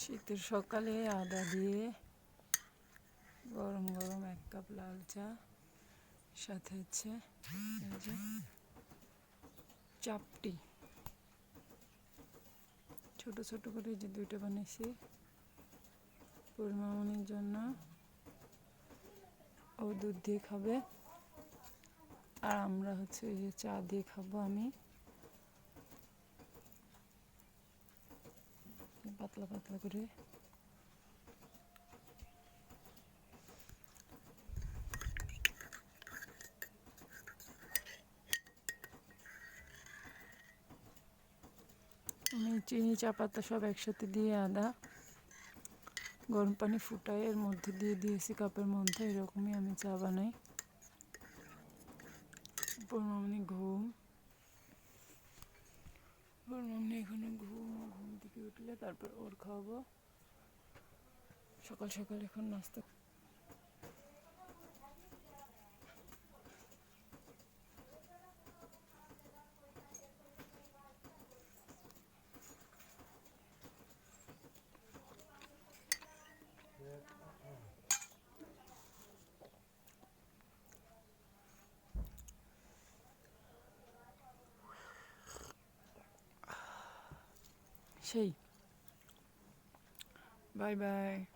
শীতের সকালে আদা দিয়ে গরম গরম এক কাপ লাল চা সাথে হচ্ছে চাপটি। ছোট ছোট করে যে দুইটা বানিয়েছি। পরিমামনির জন্য ও দুধ দিয়ে খাবে। আর আমরা হচ্ছে ওই যে চা দিয়ে খাব আমি। পাতলা পাতলা করে। আমি চিনি, চা, পাতা সব একসাথে দিয়ে আদা, গরম পানি ফুটাই এর মধ্যে দিয়ে দিয়েছি কাপের মধ্যে, এরকমই আমি চা বানাই। পরমামনি ঘুম। পরমামনি এখনও ঘুম উঠলে তারপর ওর খাওয়াবো। সকাল সকাল এখন নাস্তা şey. Bay bay.